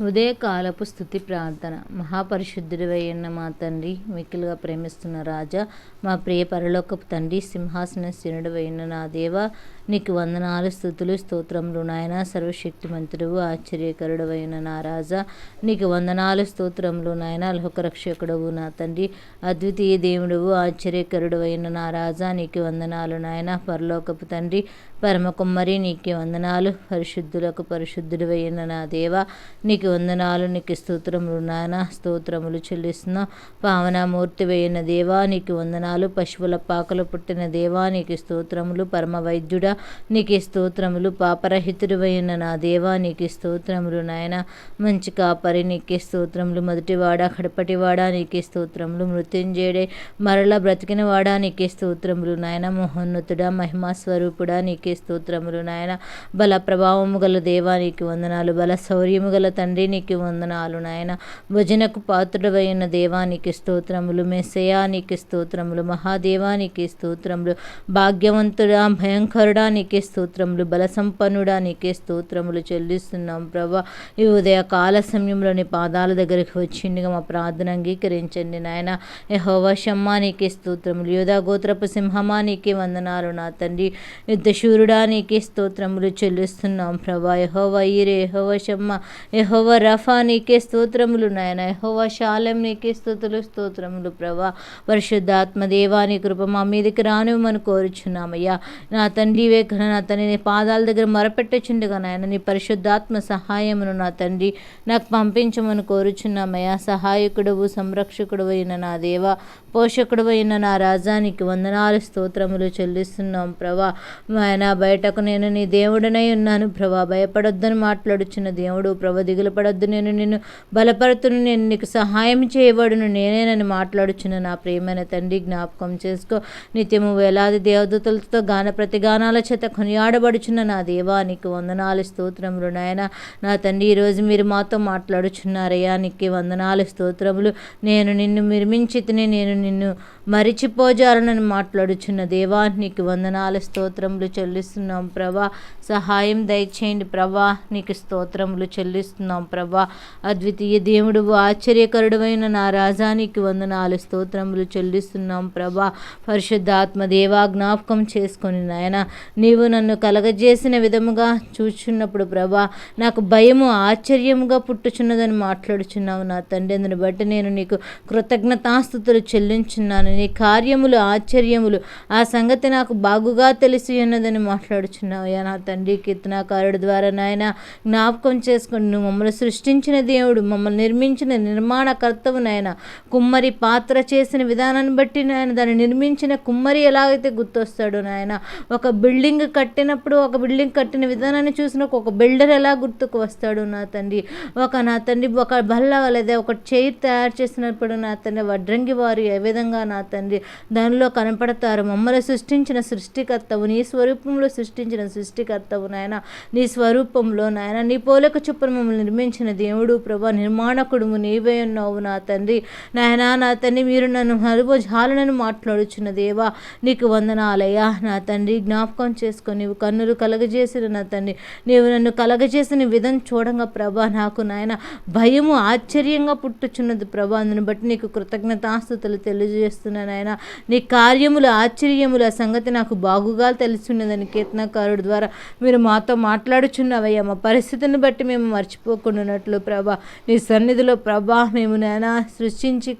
ఉదయకాలపు స్థుతి ప్రార్థన. మహాపరిశుద్ధుడివైన మా తండ్రి మిక్కిలుగా ప్రేమిస్తున్న రాజా మా ప్రియ పరలోకపు తండ్రి సింహాసన సింహాసనశీనుడివైన నా దేవ నీకు వందనాలు స్థుతులు స్తోత్రములు నాయన. సర్వశక్తిమంతుడు ఆశ్చర్యకరుడవైన నా రాజా. నీకు వందనాలు స్తోత్రములు నాయన. లోకరక్షకుడవు నా తండ్రి. అద్వితీయ దేవుడువు ఆశ్చర్యకరుడవైన నా రాజా. నీకు వందనాలు నాయన. పరలోకపు తండ్రి పరమ కుమ్మరి నీకు వందనాలు. పరిశుద్ధులకు పరిశుద్ధుడివైన నా దేవ. నీకు వందనాలు నీకు స్తోత్రములు నాయన. స్తోత్రములు చెల్లిస్తున్న పావనామూర్తి వేయిన దేవా. నీకు వందనాలు పశువుల పాకలు పుట్టిన దేవా. నీకు స్తోత్రములు పరమ వైద్యుడా. నీకు స్తోత్రములు. పాపరహితుడివైన నా దేవా నీకు స్తోత్రములు నాయన. మంచి కాపరి నీకే స్తోత్రములు. మొదటివాడా కడపటివాడా నీకే స్తోత్రములు. మృత్యుంజయుడే మరల బ్రతికిన వాడా నీకే స్తోత్రములు నాయన. మహోన్నతుడా మహిమా స్వరూపుడా నీకే స్తోత్రములు నాయన. బల ప్రభావము గల దేవా నీకు వందనాలు. బల శౌర్యము గల తండ్రి నీకు వందనాలు నాయన. భజనకు పాత్రుడవైన దేవానికి స్తోత్రములు. మెస్సయా నీకు స్తోత్రములు. మహాదేవానికి స్తోత్రములు. భాగ్యవంతుడా భయంకరుడా నీకే స్తోత్రములు బలసంపన్నుడా నీకే స్తోత్రములు చెల్లిస్తున్నాం ప్రభా. ఈ ఉదయ కాల సమయంలో నీ పాదాల దగ్గరికి వచ్చిండిగా మా ప్రార్థన అంగీకరించండి నాయన. యహోవ షమ్మా నీకే స్తోత్రములు. యోధా గోత్రపు సింహమా నీకే వందనాలు నా తండ్రి. యుద్ధశూరుడా నీకే స్తోత్రములు చెల్లిస్తున్నాం ప్రభా. యహోవ ఈరే యహోవ షమ్మ యహోవ రఫా నీకే స్తోత్రములు నాయన. యహోవ శాలం నీకే స్తోతులు స్తోత్రములు ప్రభా. పరిశుద్ధాత్మ దేవాని కృప మా మీదకి రానివ్వమని కోరుచున్నామయ్యా. నా తండ్రి వేకన నా తండ్రి నీ పాదాల దగ్గర మొరపెట్టుచుండగా నాయన. నీ పరిశుద్ధాత్మ సహాయమును నా తండ్రి నాకు పంపించమని కోరుచున్నామయ్యా. సహాయకుడువు సంరక్షకుడు అయిన నా దేవ పోషకుడు అయిన నా రాజానికి వందనాలు స్తోత్రములు చెల్లిస్తున్నాం ప్రభా. ఆయన బయటకు నేను నీ దేవుడనై ఉన్నాను ప్రభా. భయపడొద్దని మాట్లాడుచున్న దేవుడు ప్రభ. దిగులు పడొద్దు నేను నిన్ను బలపడుతును నేను నీకు సహాయం చేయబడును నేనేనని మాట్లాడుచున్న నా ప్రేమైన తండ్రి జ్ఞాపకం చేసుకో. నిత్యము వేలాది దేవదూతలతో గాన ప్రతిగానాల చేత కొనియాడబడుచున్న నా దేవా నీకు వందనాలు స్తోత్రములు నాయన. నా తండ్రి ఈరోజు మీరు మాతో మాట్లాడుచున్నారయ్యా. నీకు వందనాలు స్తోత్రములు. నేను నిన్ను నిర్మించితేనే నేను నిన్ను మరిచిపోజాలనని మాట్లాడుచున్న దేవా నీకు వందనాలు స్తోత్రములు చెల్లిస్తున్నాం ప్రభా. సహాయం దయచేయండి ప్రభా. నీకు స్తోత్రములు చెల్లిస్తున్నాం ప్రభా. అద్వితీయ దేవుడు ఆశ్చర్యకరుడమైన నా రాజానికి వందనాలు స్తోత్రములు చెల్లిస్తున్నాం ప్రభా. పరిశుద్ధాత్మ దేవా జ్ఞాపకం చేసుకొని నాయన. నీవు నన్ను కలగజేసిన విధముగా చూచున్నప్పుడు ప్రభా నాకు భయము ఆశ్చర్యముగా పుట్టుచున్నదని మాట్లాడుచున్నావు నా తండ్రి. అందుని బట్టి నేను నీకు కృతజ్ఞతాస్థుతులు చెల్లించున్నాను. నీ కార్యములు ఆశ్చర్యములు ఆ సంగతి నాకు బాగుగా తెలిసి ఉన్నదని మాట్లాడుచున్నావు. యా నా తండ్రి కీర్తనాకారుడు ద్వారా నాయన జ్ఞాపకం చేసుకుని నువ్వు మమ్మల్ని సృష్టించిన దేవుడు మమ్మల్ని నిర్మించిన నిర్మాణకర్తవు నాయన. కుమ్మరి పాత్ర చేసిన విధానాన్ని బట్టి నాయన దాన్ని నిర్మించిన కుమ్మరి ఎలాగైతే గుర్తొస్తాడో నాయన ఒక బిల్డింగ్ కట్టినప్పుడు ఒక బిల్డింగ్ కట్టిన విధానాన్ని చూసిన ఒక బిల్డర్ ఎలా గుర్తుకు వస్తాడు నా తండ్రి? ఒక నా తండ్రి ఒక బల్ల లేదా ఒక చైర్ తయారు చేసినప్పుడు నా తండ్రి వడ్రంగి వారు ఏ విధంగా నా తండ్రి? దానిలో కనపడతారు మమ్మల్ని సృష్టించిన సృష్టికర్తవు నీ స్వరూపంలో సృష్టించిన సృష్టికర్తవు నాయన. నీ స్వరూపంలో నాయన నీ పోలక చొప్పున మమ్మల్ని నిర్మించిన దేవుడు ప్రభా నిర్మాణకుడు నీవే ఉన్నావు నా తండ్రి. నాయన నా తండ్రి మీరు నన్ను హరువు జాలనని మాట్లాడుచున్న దేవా నీకు వందనాలయ్యా నా తండ్రి. జ్ఞాపకం చేసుకొని కన్నులు కలగజేసిన నా తండ్రి నీవు నన్ను కలగజేసిన విధం చూడంగా ప్రభా నాకు నాయన భయము ఆశ్చర్యంగా పుట్టుచున్నది ప్రభా. అందును బట్టి నీకు కృతజ్ఞతాస్థుతులు తెలియజేస్తున్నాను ఆయన నీ కార్యములు ఆశ్చర్యములు ఆ సంగతి నాకు బాగుగా తెలుసున్నదని కీర్తనకారుడు ద్వారా మీరు మాతో మాట్లాడుచున్నవయ్యా. మా పరిస్థితిని బట్టి మేము మర్చిపోకుండానట్లు ప్రభా. నీ సన్నిధిలో ప్రభా మేము నాయన సృష్టించి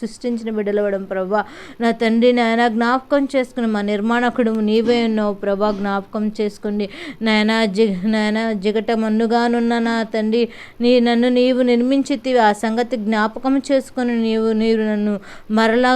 సృష్టించిన బిడ్డలవడం ప్రభా. నా తండ్రి నాయన జ్ఞాపకం చేసుకుని మా నిర్మాణకుడు నీవే ఉన్నావు ప్రభా. జ్ఞాపకం చేసుకోండి. నాయన జి నాయన జిగట మన్నుగానున్న నా తండ్రి నీ నన్ను నీవు నిర్మించితివి. ఆ సంగతి జ్ఞాపకం చేసుకొని నీవు నీవు నన్ను మరలా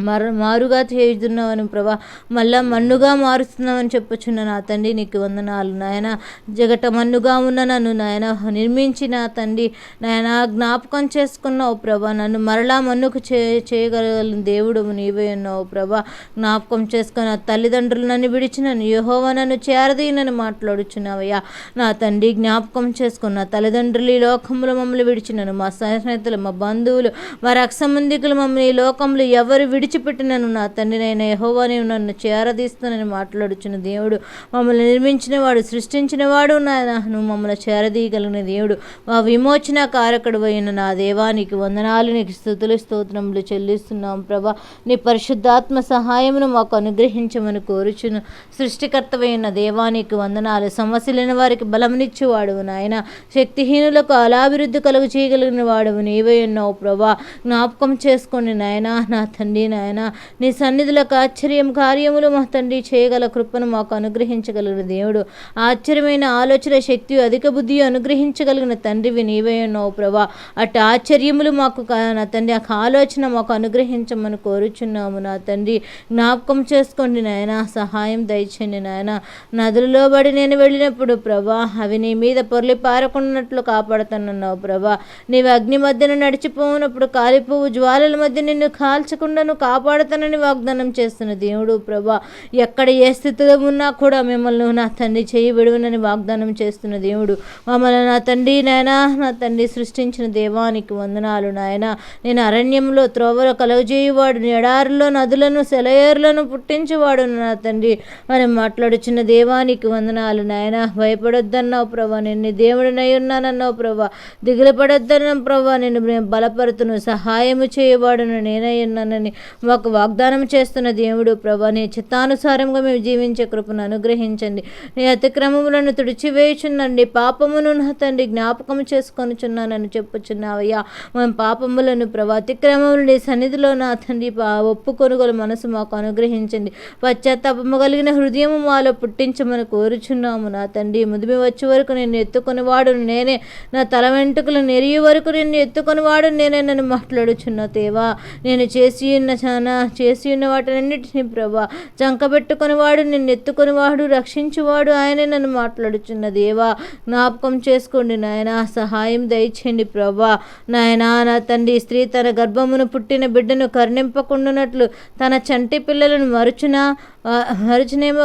మర మారుగా చేస్తున్నావని ప్రభా. మళ్ళా మన్నుగా మారుస్తున్నావని చెప్పుచున్న నా తండ్రి నీకు వందనాలు. నాయన జగట మన్నుగా ఉన్న నన్ను నాయన నిర్మించి నా తండ్రి నాయన జ్ఞాపకం చేసుకున్నావు ప్రభా. నన్ను మరలా మన్నుకు చే చేయగల దేవుడు నీవే ఉన్నావు ప్రభా. జ్ఞాపకం చేసుకున్న తల్లిదండ్రులు నన్ను విడిచినను యహోవ నన్ను చేరదీనని మాట్లాడుచున్నావయ్యా. నా తండ్రి జ్ఞాపకం చేసుకున్న తల్లిదండ్రులు ఈ లోకంలో మమ్మల్ని విడిచినను. మా స్నేహితులు మా బంధువులు మా రక్ష సంబంధికులు మమ్మల్ని ఈ లోకంలో ఎవరు విడి విడిచిపెట్టినను నా తండ్రి నేను యహోవా నీవు నన్ను చేరదీస్తానని మాట్లాడుచున్న దేవుడు మమ్మల్ని నిర్మించిన వాడు సృష్టించిన వాడు నాయన మమ్మల్ని చేరదీయగలిగిన దేవుడు. మా విమోచన కారకుడు అయిన నా దేవానికి వందనాలు నీకు స్థుతులు స్తోత్రములు చెల్లిస్తున్నాం ప్రభా. నీ పరిశుద్ధాత్మ సహాయమును మాకు అనుగ్రహించమని కోరుచును. సృష్టికర్తవైన దేవానికి వందనాలు సమస్యలైన వారికి బలమునిచ్చేవాడు నాయన. శక్తిహీనులకు అలాభివృద్ధి కలుగు చేయగలిగిన వాడు నీవే ఉన్నావు ప్రభా. జ్ఞాపకం చేసుకోండి నాయన నా తండ్రి నాయన. నీ సన్నిధులకు ఆశ్చర్యం కార్యములు మా తండ్రి చేయగల కృపను మాకు అనుగ్రహించగలిగిన దేవుడు. ఆశ్చర్యమైన ఆలోచన శక్తి అధిక బుద్ధి అనుగ్రహించగలిగిన తండ్రివి నీవే ఉన్నావు ప్రభా. అటు ఆశ్చర్యములు మాకు నా తండ్రి ఆ ఆలోచన మాకు అనుగ్రహించమని కోరుచున్నాము నా తండ్రి. జ్ఞాపకం చేసుకోండి నాయన సహాయం దయచండి నాయన. నదులలో బడి నేను వెళ్ళినప్పుడు ప్రభా అవి నీ మీద పొర్లి పారకున్నట్లు కాపాడుతున్నావు ప్రభా. నీవు అగ్ని మధ్యన నడిచిపోనప్పుడు కాలిపోవు జ్వాలల మధ్య నిన్ను కాల్చకుండాను కాపాడుతానని వాగ్దానం చేస్తున్న దేవుడు ప్రభా ఎక్కడ ఏ స్థితిలో ఉన్నా కూడా మిమ్మల్ని నా తండ్రి చేయి విడువనని వాగ్దానం చేస్తున్న దేవుడు. మమ్మల్ని నా తండ్రి నాయనా నా తండ్రి సృష్టించిన దేవానికి వందనాలు నాయన. నేను అరణ్యంలో త్రోవర కలుగజేయువాడు ఎడారిలో నదులను సెలయేరులను పుట్టించేవాడు నా తండ్రి. మనం మాట్లాడుచున్న దేవానికి వందనాలు నాయన. భయపడొద్దన్నావు ప్రభా నేను దేవుడినై ఉన్నానన్నావు ప్రభా. దిగులు పడొద్దన్నావు ప్రభా నేను నేను బలపరుతును సహాయము చేయవాడును నేనై ఉన్నానని మాకు వాగ్దానం చేస్తున్న దేవుడు ప్రభా నీ చిత్తానుసారంగా మేము జీవించే కృపను అనుగ్రహించండి. నీ అతిక్రమములను తుడిచివేయుచున్నండి. పాపమును నా తండ్రి జ్ఞాపకం చేసుకొనిచున్నానని చెప్పుచున్నావయ్యా. మేము పాపములను ప్రభా అతిక్రమములు నీ సన్నిధిలో నా తండ్రి పా- ఒప్పుకొనుగోలు మనసు మాకు అనుగ్రహించండి. పశ్చాత్తాపము కలిగిన హృదయము మాలో పుట్టించమని కోరుచున్నాము నా తండ్రి. ముదిమి వచ్చే వరకు నేను ఎత్తుకొనివాడు నేనే. నా తల వెంటుకలు నెరియ వరకు నిన్ను ఎత్తుకొనివాడు నేనే నన్ను మాట్లాడుచున్న దేవా. నేను చేసి ఉన్న చాలా చేసి ఉన్న వాటినన్నిటిని ప్రభా చంకబెట్టుకునివాడు నిన్ను ఎత్తుకునివాడు రక్షించువాడు ఆయనే నన్ను మాట్లాడుచున్న దేవా. జ్ఞాపకం చేసుకోండి నాయన సహాయం దయచేయండి ప్రభా. నాయనా నా తండ్రి స్త్రీ తన గర్భమును పుట్టిన బిడ్డను కరుణింపకుండానట్లు తన చంటి పిల్లలను మరుచునా? ఆ,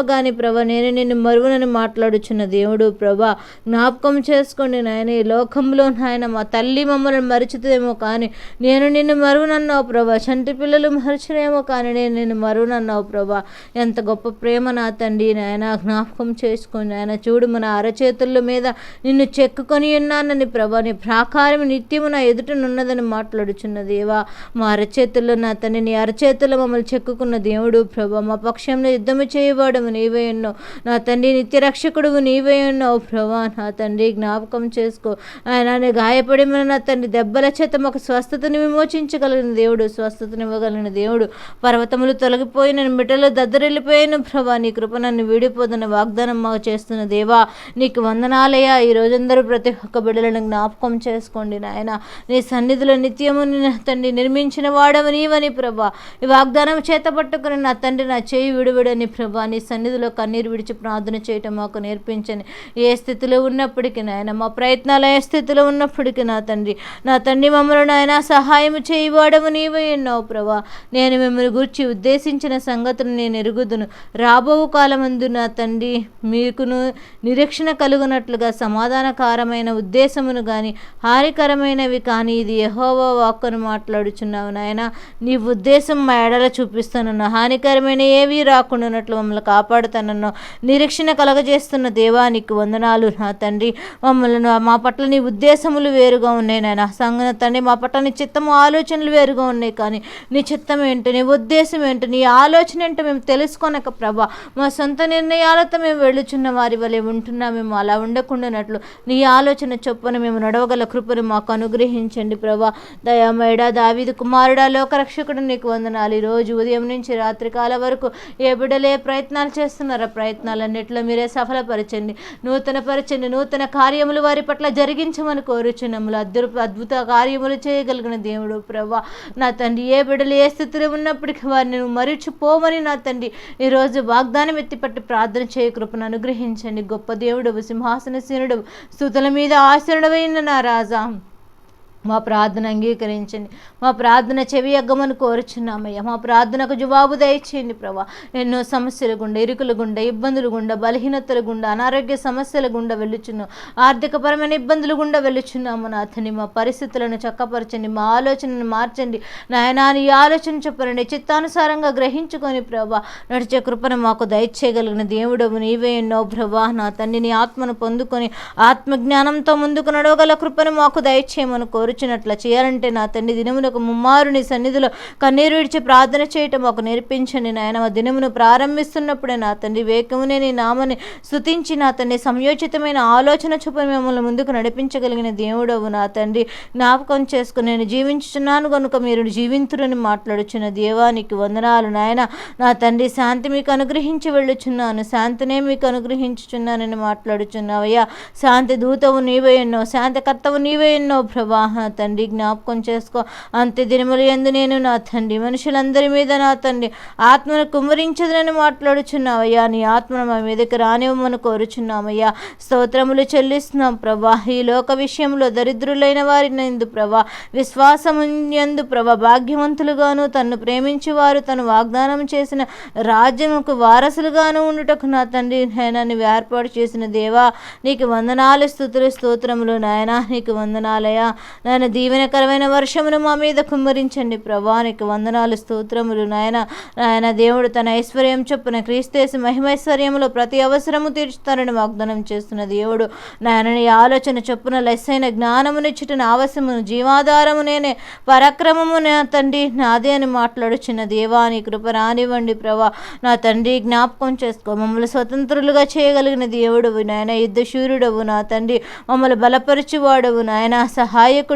కానీ ప్రభా నేను నిన్ను మరువునని మాట్లాడుచున్న దేవుడు ప్రభా జ్ఞాపకం చేసుకోండి నాయన ఈ లోకంలో నాయన మా తల్లి మమ్మల్ని మరిచితేమో కానీ నేను నిన్ను మరువునన్నావు ప్రభా చంటి పిల్లలు మరిచినేమో కానీ నేను నిన్ను మరువునన్నావు ప్రభా. ఎంత గొప్ప ప్రేమ నా తండ్రి నాయన జ్ఞాపకం చేసుకోండి ఆయన చూడు మన అరచేతుల మీద నిన్ను చెక్కుకొని ఉన్నానని ప్రభా నీ ప్రాకారం నిత్యము నా ఎదుటనున్నదని మాట్లాడుచున్న దేవా. మా అరచేతుల్లో నా తండ్రి నీ అరచేతుల్లో మమ్మల్ని చెక్కుకున్న దేవుడు ప్రభా మా పక్షంలో యుద్ధము చేయవాడు నీవే ఉన్నావు నా తండ్రి నిత్య రక్షకుడు నీవే ఉన్నావు ప్రభా నా తండ్రి జ్ఞాపకం చేసుకో. ఆయన గాయపడి నా తండ్రి దెబ్బల చేత మాకు స్వస్థతను విమోచించగలిగిన దేవుడు స్వస్థతను ఇవ్వగలిగిన దేవుడు. పర్వతములు తొలగిపోయిన మిటలు దద్దరిల్లిపోయిన ప్రభా నీ కృప నన్ను వీడిపోతున్న వాగ్దానం మాకు చేస్తున్న దేవా నీకు వందనాలయ్యా. ఈ రోజందరూ ప్రతి ఒక్క బిడ్డలను జ్ఞాపకం చేసుకోండి నాయన. నీ సన్నిధిలో నిత్యము నా తండ్రి నిర్మించిన వాడవు నీవని ప్రభా. ఈ వాగ్దానం చేత పట్టుకుని నా తండ్రి నా చేయి విడువిడని ప్రభా నీ సన్నిధిలో కన్నీరు విడిచి ప్రార్థన చేయటం మాకు నేర్పించని ఏ స్థితిలో ఉన్నప్పటికీ నాయన మా ప్రయత్నాలు ఏ స్థితిలో ఉన్నప్పటికీ నా తండ్రి నా తండ్రి మమ్మల్ని నాయన సహాయం చేయవాడము నీవే ఎన్నావు ప్రభా. నేను మిమ్మల్ని గురించి ఉద్దేశించిన సంగతులు నేను ఎరుగుదును. రాబో కాలమందు నా తండ్రి మీకును నిరీక్షణ కలుగునట్లుగా సమాధానకరమైన ఉద్దేశమును కానీ హానికరమైనవి కానీ ఇది యహోవా వాక్కును మాట్లాడుచున్నావు నాయన. నీ ఉద్దేశం మా ఎడల చూపిస్తాను హానికరమైన ఏవి రాకుండానట్లు మమ్మల్ని కాపాడుతానన్నావు నిరీక్షణ కలగజేస్తున్న దేవానికి వందనాలు. నా తండ్రి మమ్మల్ని మా పట్ల నీ ఉద్దేశములు వేరుగా ఉన్నాయి నాయన. సంగ తండ్రి మా పట్ల నీ చిత్తము ఆలోచనలు వేరుగా ఉన్నాయి కానీ నీ చిత్తం ఏంటి నీ ఉద్దేశం ఏంటి నీ ఆలోచన ఏంటో మేము తెలుసుకోనక ప్రభా. మా సొంత నిర్ణయాలతో మేము వెళ్ళుచున్న వారి వలె ఉంటున్నా. మేము అలా ఉండకుండానట్లు నీ ఆలోచన చొప్పున మేము నడవగల కృపను మాకు అనుగ్రహించండి ప్రభా. దయామయడా దావిది కుమారుడా లోకరక్షకుడు నీకు వందనాలు. ఈరోజు రోజు ఉదయం నుంచి రాత్రికాల వరకు ఏ బిడ్డలు ప్రయత్నాలు చేస్తున్నారా. ఆ ప్రయత్నాలన్నింటిలో మీరే సఫలపరచండి. నూతన పరచండి నూతన కార్యములు వారి పట్ల జరిగించమని కోరుచున్నాములు అద్భుత అద్భుత కార్యములు చేయగలిగిన దేవుడు ప్రభా. నా తండ్రి ఏ బిడ్డలు ఏ స్థితిలో ఉన్నప్పటికీ వారిని నువ్వు మరిచిపోమని నా తండ్రి ఈరోజు వాగ్దానం ఎత్తిపట్టి ప్రార్థన చేయ కృపను అనుగ్రహించండి. గొప్ప దేవుడు సింహాసన సీనుడు స్థుతుల మీద ఆశనుడవైన నా రాజా. మా ప్రార్థన అంగీకరించండి. మా ప్రార్థన చెవి అగ్గమని కోరుచున్నామయ్యా. మా ప్రార్థనకు జవాబు దయచేయండి ప్రభా. ఎన్నో సమస్యల గుండా ఇరుకుల గుండా ఇబ్బందులు గుండా బలహీనతల గుండా అనారోగ్య సమస్యల గుండా వెళ్ళుచున్నాం. ఆర్థికపరమైన ఇబ్బందులు గుండా వెళ్ళుచున్నాము నాథని. మా పరిస్థితులను చక్కపరచండి. మా ఆలోచనను మార్చండి. నాయనా నీ ఆలోచన చెప్పరండి చిత్తానుసారంగా గ్రహించుకొని ప్రభా నడిచే కృపను మాకు దయచేయగలిగిన దేవుడవు నీవే ఎన్నో ప్రభా. నా తండ్రిని ఆత్మను పొందుకొని ఆత్మజ్ఞానంతో ముందుకు నడవగల కృపను మాకు దయచేయమని కోరుచున్నట్ల చేయాలంటే నా తండ్రి దినమునకు ముమ్మారు నీ సన్నిధిలో కన్నీరు విడిచి ప్రార్థన చేయటం ఒక నేర్పించండి నాయన. మా దినమును ప్రారంభిస్తున్నప్పుడే నా తండ్రి వేకమునే నీ నామని స్థుతించి నా తండ్రి సంయోచితమైన ఆలోచన చూపని మిమ్మల్ని ముందుకు నడిపించగలిగిన దేవుడవు నా తండ్రి. జ్ఞాపకం చేసుకుని నేను జీవించుచున్నాను కనుక మీరు జీవింతురని మాట్లాడుచున్న దేవానికి వందనాలు నాయన. నా తండ్రి శాంతి మీకు అనుగ్రహించి వెళ్ళుచున్నాను. శాంతినే మీకు అనుగ్రహించుచున్నానని మాట్లాడుచున్నావయ్యా. శాంతి దూతవు నీవే ఎన్నో శాంతికర్తవు నీవే ఎన్నో ప్రభా. నా తండ్రి జ్ఞాపకం చేసుకో. అంత్య దినములు ఎందు నేను నా తండ్రి మనుషులందరి మీద నా తండ్రి ఆత్మను కుమ్మరించదని మాట్లాడుచున్నావయ్యా. నీ ఆత్మను మా మీదకి రానివ్వమని కోరుచున్నామయ్యా. స్తోత్రములు చెల్లిస్తున్నాం ప్రభా. ఈ లోక విషయంలో దరిద్రులైన వారిని ఎందు ప్రభా. విశ్వాసముందు ప్రభా. భాగ్యవంతులుగాను తన్ను ప్రేమించి వారు తను వాగ్దానం చేసిన రాజ్యముకు వారసులుగాను ఉండుటకు నా తండ్రి నన్ను ఏర్పాటు చేసిన దేవా. నీకు వందనాలు స్థుతులు స్తోత్రములు నాయనా. నీకు వందనాలయా నాయన దీవెనకరమైన వర్షమును మా మీద కుమ్మరించండి. ప్రభా నీకు వందనాలు స్తోత్రములు నాయన. నాయన దేవుడు తన ఐశ్వర్యం చొప్పున క్రీస్తేసి మహిమైశ్వర్యములో ప్రతి అవసరము తీర్చుతారని వాగ్దానం చేస్తున్న దేవుడు. నాయనని ఆలోచన చొప్పున లెస్సైన జ్ఞానమునిచ్చుట ఆవశ్యమును జీవాధారము నేనే పరాక్రమము నా తండ్రి నాదే అని మాట్లాడుచున్న దేవా నీ కృప రానివ్వండి ప్రభా. నా తండ్రి జ్ఞాపకం చేసుకో. మమ్మల్ని స్వతంత్రులుగా చేయగలిగిన దేవుడు నాయన యుద్ధశూరుడవు నా తండ్రి. మమ్మల్ని బలపరచువాడవు నాయన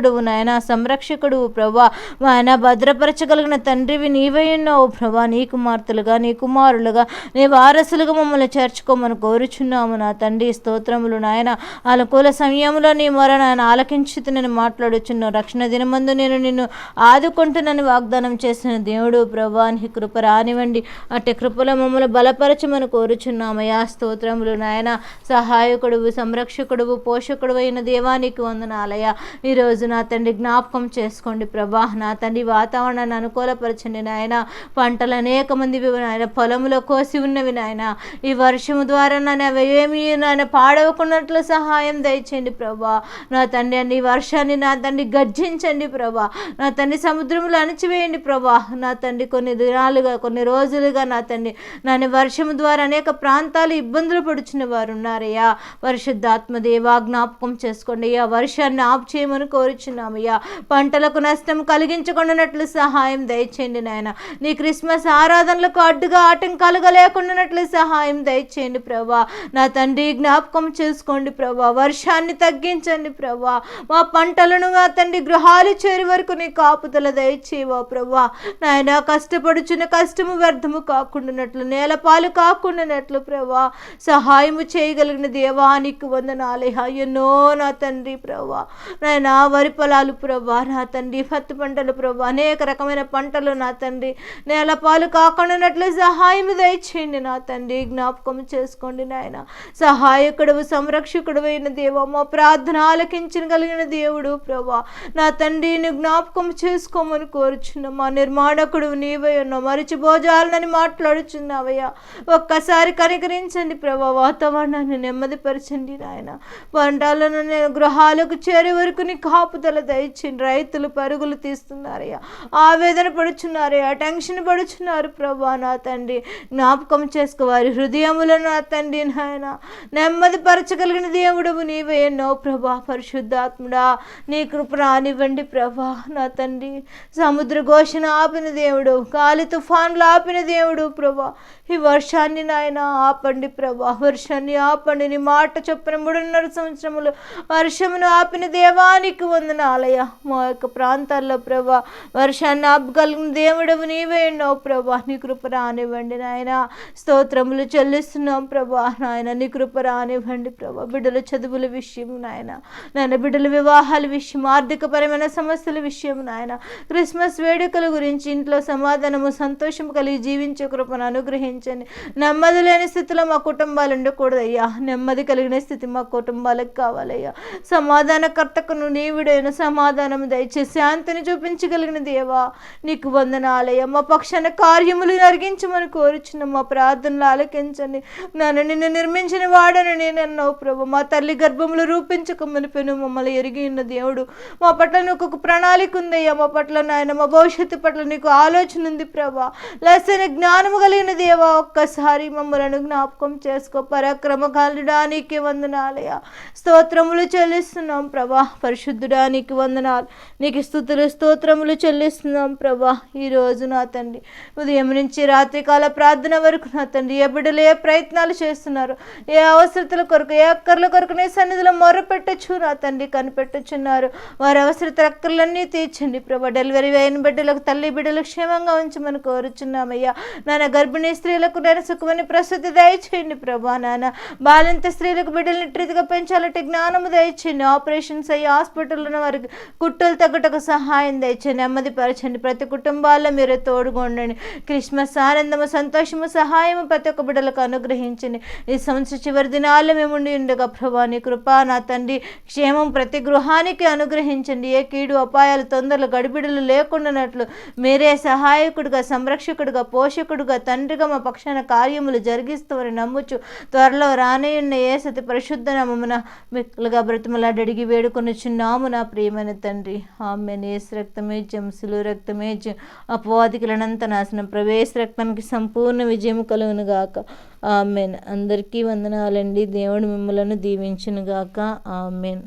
సహాయకుడువు నాయన సంరక్షకుడువు ప్రభా. ఆయన భద్రపరచగలిగిన తండ్రివి నీవై ఉన్నావు ప్రభా. నీ కుమార్తెలుగా నీ కుమారులుగా నీ వారసులుగా మమ్మల్ని చేర్చుకోమని కోరుచున్నాము నా తండ్రి. స్తోత్రములు నాయన. అనుకూల సమయంలో నీ మొర నాయన ఆలకించిత నేను మాట్లాడుచున్నాను రక్షణ దినమందు నేను నిన్ను ఆదుకుంటున్నాను వాగ్దానం చేసిన దేవుడు ప్రభా. నీ కృప రానివ్వండి. అట్టి కృపలో మమ్మల్ని బలపరచమని కోరుచున్నామయ్యా. స్తోత్రములు నాయన. సహాయకుడువు సంరక్షకుడువు పోషకుడు అయిన దేవానికి వందనాలయ ఈరోజు నా తండ్రి జ్ఞాపకం చేసుకోండి ప్రభా. నా తండ్రి వాతావరణాన్ని అనుకూలపరచండి నాయన. పంటలు అనేక మంది నాయన. పొలంలో కోసి ఉన్నవి నాయన. ఈ వర్షము ద్వారా నన్ను అవి ఏమి నాయన పాడవకున్నట్లు సహాయం దయచేయండి ప్రభా. నా తండ్రి అన్ని వర్షాన్ని నా తండ్రి గర్జించండి ప్రభా. నా తండ్రి సముద్రంలో అణిచివేయండి ప్రభా. నా తండ్రి కొన్ని దినాలుగా కొన్ని రోజులుగా నా తండ్రి నన్ను వర్షము ద్వారా అనేక ప్రాంతాలు ఇబ్బందులు పడుచున్న వారు ఉన్నారయ్యా. పరిశుద్ధాత్మ దేవా జ్ఞాపకం చేసుకోండి. అయ్యా వర్షాన్ని ఆపు చేయమని కోరుచున్నామయ్యా పంటలకు నష్టం కలిగించకుండానట్లు సహాయం దయచేయండి నాయన. నీ క్రిస్మస్ ఆరాధనలకు అడ్డుగా ఆటంకాలుగా లేకుండానట్లు సహాయం దయచేయండి ప్రభా. నా తండ్రి జ్ఞాపకం చేసుకోండి ప్రభా. వర్షాన్ని తగ్గించండి ప్రభా. మా పంటలను మా తండ్రి గృహాలు చేరి వరకు నీ కాపుదల దయచేవా ప్రభా. నాయన కష్టపడుచున్న కష్టము వ్యర్థము కాకుండానట్లు నేలపాలు కాకుండానట్లు ప్రభా. సహాయము చేయగలిగిన దేవానికి వందనాలయ ఎన్నో నా తండ్రి ప్రభా. నాయన వరి పొలాలు ప్రభా నా తండ్రి పత్తి పంటలు ప్రభా అనేక రకమైన పంటలు నా తండ్రి. నేల పాలు కాకుండానట్లు సహాయం దయచేయండి నా తండ్రి. జ్ఞాపకం చేసుకోండి నాయన. సహాయకుడు సంరక్షకుడు అయిన దేవ మా ప్రార్థన ఆలకించిన కలిగిన దేవుడు ప్రభా. నా తండ్రిని జ్ఞాపకం చేసుకోమని కోరుచున్నా మా నిర్మాణకుడు నీవై ఉన్నావు. మరిచి భోజాలనని మాట్లాడుచున్నావయ్యా. ఒక్కసారి కనికరించండి ప్రభా. వాతావరణాన్ని నెమ్మదిపరచండి నాయన. పంటలను నేను గృహాలకు చేరే వరకు నీ కాపుదల దయచిన రైతులు పరుగులు తీస్తున్నారయ్యా. ఆవేదన పడుచున్నారయ్యా. టెన్షన్ పడుచున్నారు ప్రభా నా తండ్రి. జ్ఞాపకం చేసుకో వారి హృదయములను నా తండ్రి నాయన. నెమ్మదిపరచగలిగిన దేవుడవు నీవే ఎన్నో ప్రభా. పరిశుద్ధాత్ముడా నీ కృప రానివ్వండి ప్రభా నా తండ్రి. సముద్ర ఘోషణ ఆపిన దేవుడు గాలి తుఫాన్లు ఆపిన దేవుడు ప్రభా. ఈ వర్షాన్ని నాయన ఆపండి ప్రభా. వర్షాన్ని ఆపండి. నీ మాట చొప్పున మూడున్నర సంవత్సరములు వర్షమును ఆపిన దేవానికి ఆలయ మా యొక్క ప్రాంతాల్లో ప్రభా వర్షాన్ని ఆపగలిగిన దేవుడవు నీవే ఉన్నావు ప్రభా. నీ కృప రానివ్వండి నాయన. స్తోత్రములు చెల్లిస్తున్నాం ప్రభా. నాయన నీ కృప రానివ్వండి ప్రభా. బిడ్డల చదువుల విషయం నాయన. నాయన బిడ్డల వివాహాల విషయం ఆర్థికపరమైన సమస్యల విషయం నాయన. క్రిస్మస్ వేడుకల గురించి ఇంట్లో సమాధానము సంతోషం కలిగి జీవించే కృపను అనుగ్రహించండి. నెమ్మది లేని స్థితిలో మా కుటుంబాలు ఉండకూడదయ్యా. నెమ్మది కలిగిన స్థితి మా కుటుంబాలకు కావాలయ్యా. సమాధానకర్తకును నీవిడే సరైన సమాధానం దయచేసి శాంతిని చూపించగలిగిన దేవా నీకు వందనాలయ్య. మా పక్షాన కార్యములు నరిగించమని కోరుచున్న మా ప్రార్థనలు ఆలకించండి. నన్ను నిన్ను నిర్మించిన వాడని నేను అన్నావు ప్రభు. మా తల్లి గర్భములు రూపించక మునిపెను మమ్మల్ని ఎరిగి ఉన్న దేవుడు మా పట్ల నీకు ఒక ప్రణాళిక ఉందయ్యా. మా పట్ల నాయన మా భవిష్యత్తు పట్ల నీకు ఆలోచన ఉంది ప్రభా. లసన జ్ఞానము కలిగిన దేవా ఒక్కసారి మమ్మలను జ్ఞాపకం చేసుకో. పరాక్రమకాలుడా నీకే వందనాలయ్యా. స్తోత్రములు చెల్లిస్తున్నాం ప్రభా. పరిశుద్ధుడా నీకు వందనాలు. నీకు స్థుతులు స్తోత్రములు చెల్లిస్తున్నాం ప్రభా. ఈ నా తండ్రి ఉదయం నుంచి రాత్రికాల ప్రార్థన వరకు నా తండ్రి ఏ బిడ్డలు ఏ ప్రయత్నాలు చేస్తున్నారు? ఏ అవసరతల కొరకు ఏ అక్కర్ల కొరకు నీ సన్నిధిలో మొరపెట్టచ్చు నా తండ్రి కనిపెట్టుచున్నారు. వారి అవసరత అక్కర్లన్నీ తీర్చండి ప్రభా. డెలివరీ అయిన బిడ్డలకు తల్లి బిడ్డలు క్షేమంగా ఉంచమని కోరుచున్నామయ్యా. నాన్న గర్భిణీ స్త్రీలకు నేను సుఖమని ప్రసూతి దయచేయండి ప్రభా నాన్న. బాలింత స్త్రీలకు బిడ్డలు నిట్రీతిగా పెంచాలంటే జ్ఞానము దయచేయండి. ఆపరేషన్స్ అయ్యి హాస్పిటల్లో ఉన్న వారికి కుట్టులు తగ్గటకు సహాయం దయచేయండి నెమ్మదిపరచండి. ప్రతి కుటుంబాల్లో మీరు తోడుగా ఉండండి క్రిస్మస్ ఆనందము సంతోషము సహాయము ప్రతి ఒక్క బిడ్డలకు అనుగ్రహించండి. ఈ సంవత్సరం చివరి దినాల్లో మేము ఉండి ఉండగా ప్రభా నీ కృప నా తండ్రి క్షేమం ప్రతి గృహానికి అనుగ్రహించండి. ఏ కీడు అపాయాలు తొందరలు గడిబిడలు లేకుండానట్లు మీరే సహాయకుడిగా సంరక్షకుడిగా పోషకుడిగా తండ్రిగా మా పక్షాన కార్యములు జరిగిస్తామని నమ్ముచు త్వరలో రానేయున్న ఏ సతి పరిశుద్ధ నమమున మిక్కులుగా బ్రతిమలాడడిగి వేడుకొని చిన్నామున ప్రియమైన తండ్రి. ఆమె నేస్ రక్తమే జంసులు రక్తమే జ అపవాదికులనంత నాశనం. ప్రవేశ రక్తానికి సంపూర్ణ విజయం కలుగును గాక. ఆమెన్. అందరికీ వందనాలండి. దేవుడు మిమ్మలను దీవించును గాక. ఆమెన్.